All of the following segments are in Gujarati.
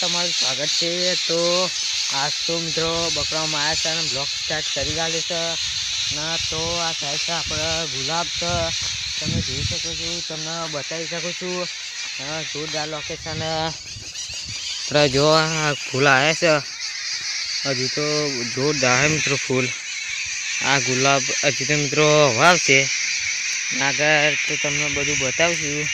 તમારું સ્વાગત છે. તો આજ તો મિત્રો બકરામાં આવ્યા છે અને બ્લોગ સ્ટાર્ટ કરી ગાલે છે. ના, તો આ સાઈડ છે આપણે ગુલાબ છે. તમે જોઈ શકો છો, તમને બતાવી શકું છું. જોરદાર લોકેશન જો આ ફૂલ આવ્યા છે. હજુ તો જોરદાર મિત્રો ફૂલ. આ ગુલાબ હજુ તો મિત્રો વાવશે આગળ તો તમને બધું બતાવશું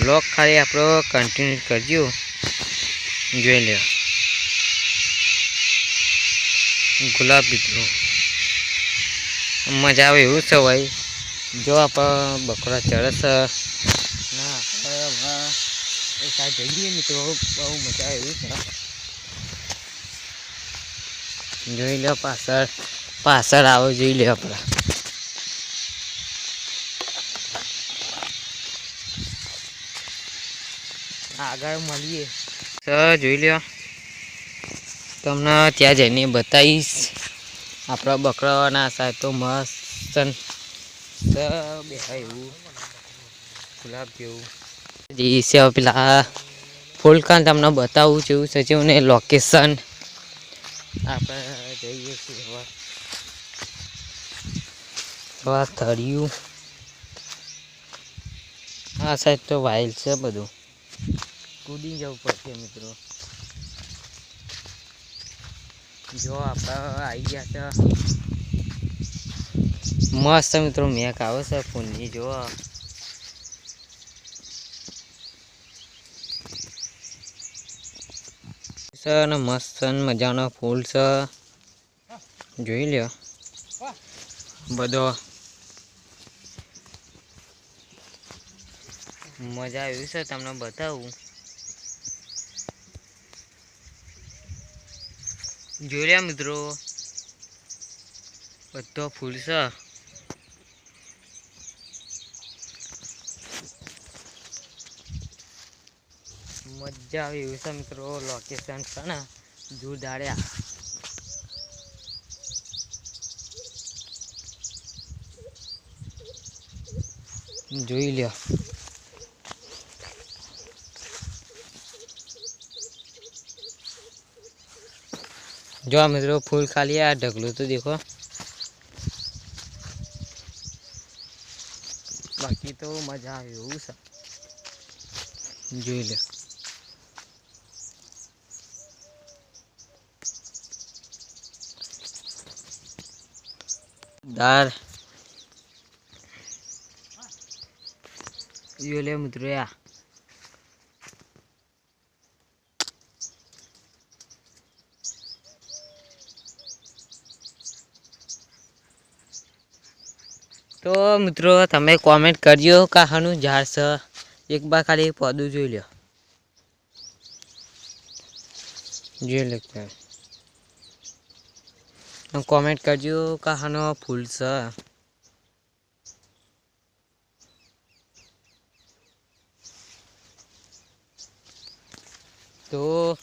બ્લોગ ખાલી આપણો કન્ટિન્યુ કરજો. જોઈ લ્યો. ગુલાબી મિત્રો મજા આવે એવું છે ભાઈ જો આપણે બકરા ચરસ ના એ સાઈડ જઈએ મિત્રો બહુ મજા આવે એવું છે. જોઈ લો પાછળ. પાછળ આવો, જોઈ લો આપણે. આગળ મળીએ. સર જોઈ લ્યો. તમને ત્યાં જઈને બતાવીશ. આપણા બકરાના સાહેબ તો મસ્ત બેહાય એવું. ગુલાબ જેવું. જે છે પેલા ફૂલકાન તમને બતાવું છું. ને લોકેશન આપણે જઈએ છીએ હવે. હવે થળિયું. આ સાઈડ તો વાઇલ છે બધું. કૂદી જવું પડશે મિત્રો. જો આપણે આવી ગયા છે. મસ્ત મિત્રો, મેક આવે છે ફોનની, જો. અને મસ્ત મજાનો ફૂલ છે. જોઈ લ્યો. બધો. મજા આવી છે, તમને બતાવું. જોઈ રહ્યા મિત્રો? બધો ફૂલ મજા આવી એવું છે મિત્રો લોકેશન છે ને જોરદાર્યા જોઈ લ્યો. જો આ મિત્રો ફૂલ ખાલી આ ઢગલું તો દેખો. બાકી તો મજા આવે એવું છે. જોઈ લે. દાર મિત્રો યા તો મિત્રો, તમે કોમેન્ટ કરજો કાહાનું ઝાડ છે. એક બાર ખાલી પોદું જોઈ લો જોઈ લો કોમેન્ટ કરજો કાહાનો ફૂલ છે. તો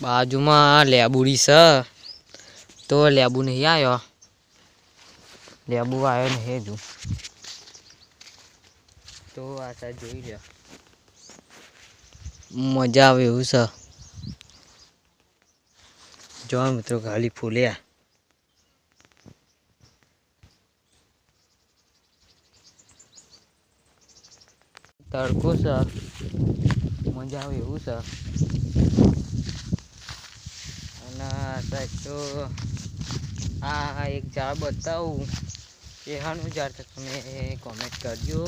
બાજુમાં લેબુડી છે. તો લેબુ નહીં આવ્યો. લેબુ આવ્યો ને હજુ તો આ સાઈડ જોઈ લ્યો. મજા આવે એવું છે. જો મિત્રો ખાલી ફૂલ્યા તડકો છે. મજા આવે એવું છે. અને આ સાઈડ તો આ એક ઝાડ બતાવું. એ હાનું ઝાડ છે તમે કોમેન્ટ કરજો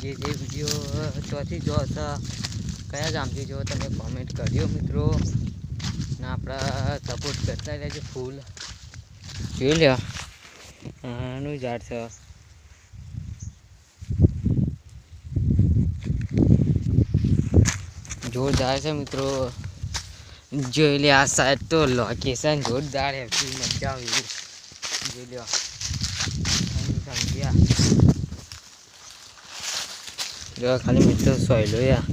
જે જે વીડિયો ચોથી જો હતા, કયા ગામથી જો તમે કોમેન્ટ કરજો મિત્રો? ને આપણા સપોર્ટ કરતા રહેજો ફૂલ જોઈ લ્યો. આનું ઝાડ છે જોરદાર છે મિત્રો. જોઈ લે આ સાઈડ તો લોકેશન જોરદાર છે. મજા આવે. જોઈ લ્યો. આ. જો ખાલી મિત્રો સોયલો યા.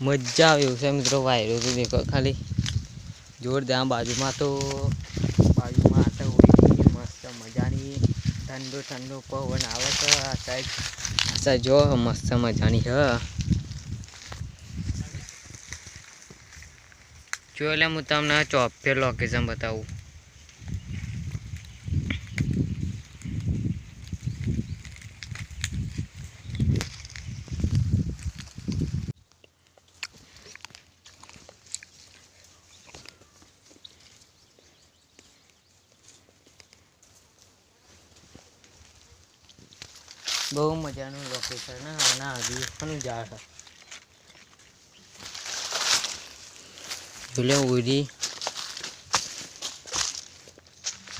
મજા આવે એવું છે મિત્રો વાયરો તો દેખો ખાલી જોરદાર બાજુમાં તો બાજુમાં આ હોય મસ્ત મજાની ઠંડો ઠંડો પવન આવે છે આ સાઈડ આશા જો મસ્ત મજાની હ જો એટલે હું તમને ચોપે લોકેશન બતાવું. બહુ મજાનું લોકેશન આના હજી પણ ઝાડ જોલે ઉરી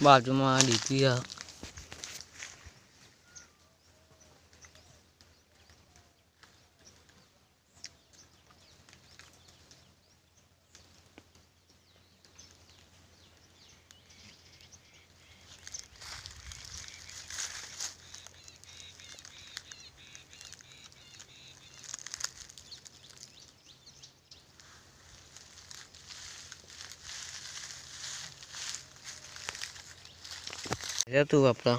બાજુમાં ડીપી હ તું આપણા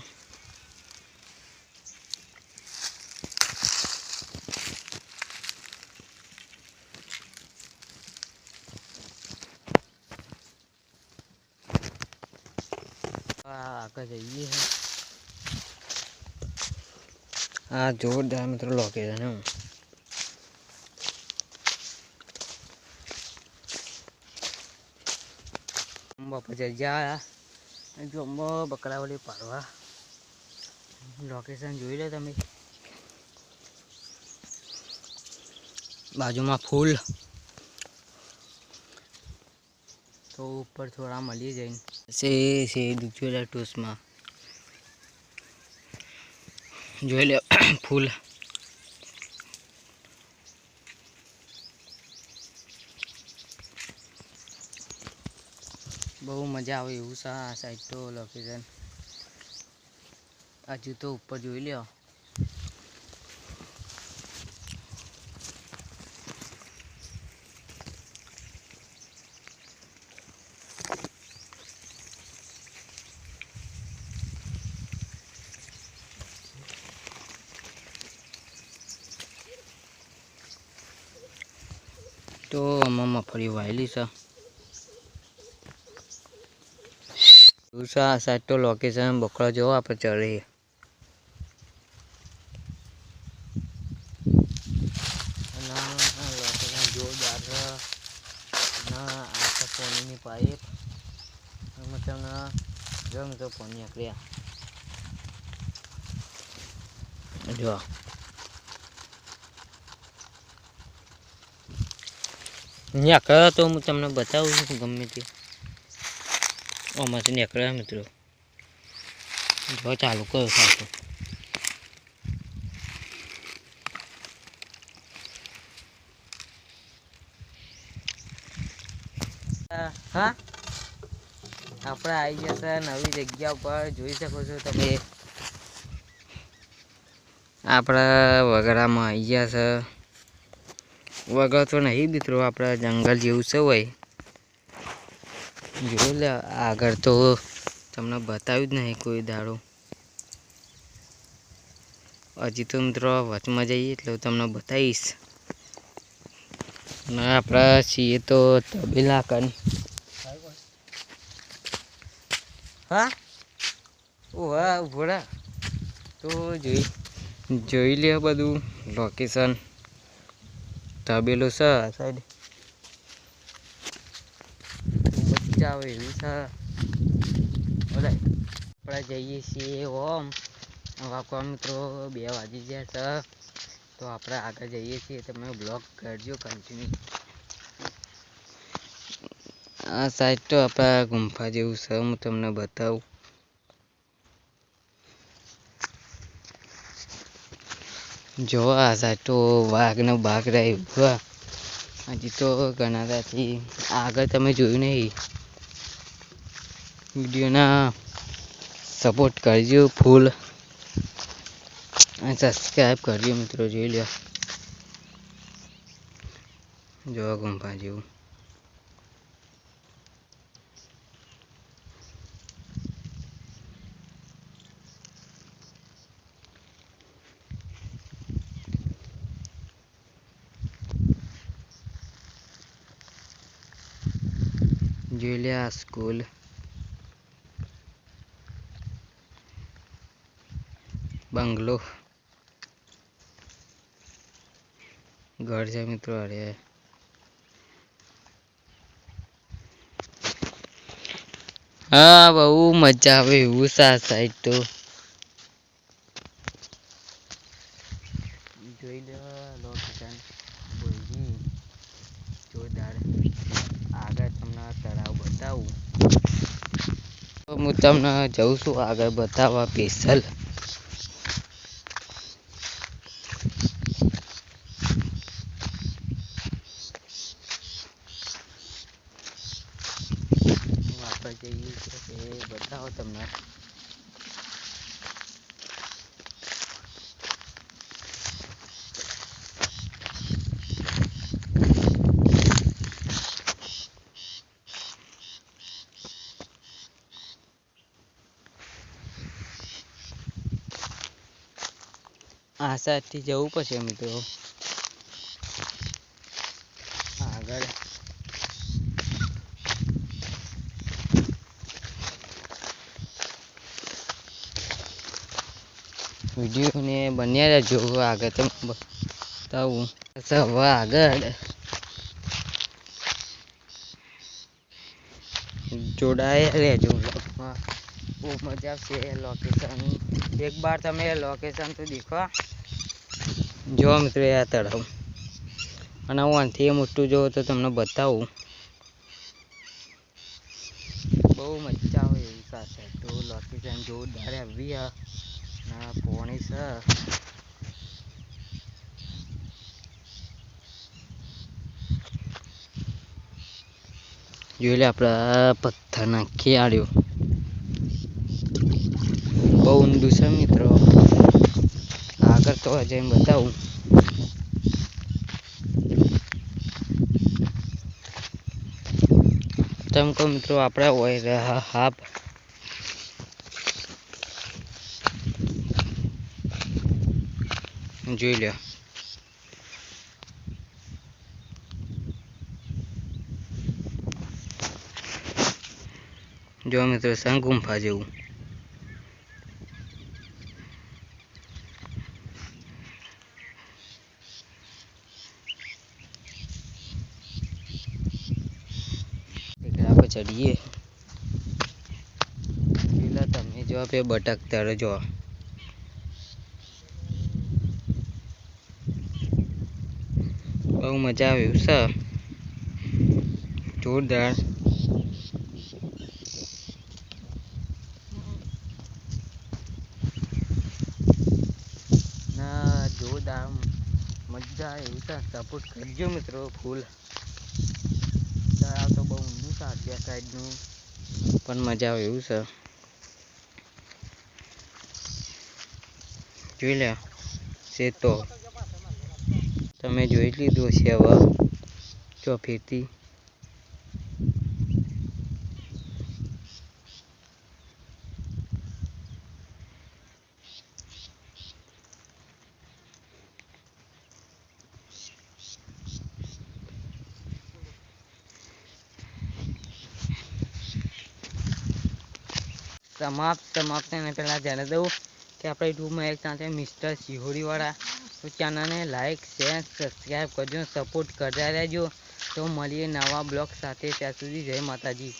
આગળ જઈએ હે આ જોરદાર મિત્રો લોકેશન હે બાપા જગ્યા જોમો બકરાવલી પાડવા. લોકેશન જોઈ લો તમે. બાજુમાં ફૂલ. તો ઉપર થોડા મળી જઈને. સે સે દુચેલા ટોસમાં. જોઈ લે, ફૂલ. બહુ મજા આવે એવું છે આ સાઈડ તો લોકેશન હજુ તો ઉપર જોઈ લ્યો. તો આમાં મગફળી વાયેલી છે. ઉષા સાઈડ તો લોકેશન બકરો જોવો આપણે ચડીએ અને આ લોકેશન જોરદાર છે અને આ છે પાણીની પાઇપ અને તમને જો મિત્રો પાણી નીકળ્યા જો નીકળે તો હું તમને બતાવું છું ગમે તે આમાંથી નીકળ્યા મિત્રો જો ચાલુ કરો સાચું હા? આપણે આવી જશે નવી જગ્યા ઉપર. જોઈ શકો છો તમે. આપણા વગડામાં આવી ગયા છે. વગર તો નહીં મિત્રો આપણા જંગલ જેવું છે હોય. જોઈ લે, આગળ તો તમને બતાવ્યું જ નહીં કોઈ દાડો. હજી તો મિત્રો વચમાં જઈએ એટલે હું તમને બતાવીશ. અને આપણા છીએ તો તબેલા કન. હા? ઓ ઘોડા તો જોઈ જોઈ લે બધું લોકેશન તબેલો છે સાઈડ બચ્ચા આવે એવી છે. બોલાય આપણે જઈએ છીએ ઓમ. વાપવા મિત્રો બે વાગી ગયા છે. તો આપણે આગળ જઈએ છીએ. તમે બ્લોગ કરજો કન્ટિન્યુ આ સાઈડ તો આપણા ગુંફા જેવું છે. હું તમને બતાવું. જો આ સાઈડ તો વાઘનો બાગ રહ્યો. હજી તો ઘણા આગળ તમે જોયું નહીં. वीडियो ना सपोर्ट कर दियो फुल सब्सक्राइब कर दियो मित्रों, जी लिया। जो गुंफा जीव जुलिया स्कूल। બંગલો. ઘર છે મિત્રો અરે. હા, બહુ મજા આવે એવું સા સાઈડ તો. જોઈ લો લોકેશન બોલજી. જોરદાર. આગળ તમને તળાવ બતાવું. હું તમને જઉં છું આગળ બતાવવા સ્પેશિયલ આપણે જઈએ છીએ તે બતાવો તમને આ સાઈડથી જવું પડશે મિત્રો આગળ વિડીયોને બન્યા રહેજો આગળ તો બતાવું. હવે આગળ. જોડાયા રહેજો. બહુ મજા આવશે લોકેશન એક બાર તમે લોકેશન તો દેખો. જો મિત્રો આ તળાવ. અને હું આનાથી મોટું જોઉં તો તમને બતાવું. બહુ મજા આવે એવી સાથે. તો લોકેશન જોરદાર આવી આ. પોણી છે. જોઈ લે, આપણે પથ્થર નાખી આડ્યો. બહુ ઊંધું છે મિત્રો. આગળ તો જઈને બતાવું. તેમ કહો મિત્રો, આપણે હોય રહ્યા હાપ જોઈ લ્યો. જો મિત્રો શંકુંફા જેવું. ચડીએ. પેલા તમે જો પે બટકતા રહો બહુ મજા આવે એવું છે જોરદાર ના જોરદાર સપોર્ટ કરજો મિત્રો ફૂલ તો બહુ ઊંડું છે અત્યાર સાઈડનું પણ મજા આવે એવું છે. જોઈ લે, છે તો. તમે જોઈ લીધું છે હવે. ચોફેરથી સમાપ્ત સમાપ્ત એને પહેલાં જાણી દઉં કે આપણે યુટ્યુબમાં એક સાથે મિસ્ટર સિહોરીવાળા. તો ચેનલને લાઇક શેર સબસ્ક્રાઈબ કરજો સપોર્ટ કરતા રહેજો. તો મળીએ નવા બ્લોગ સાથે ત્યાં સુધી જય માતાજી.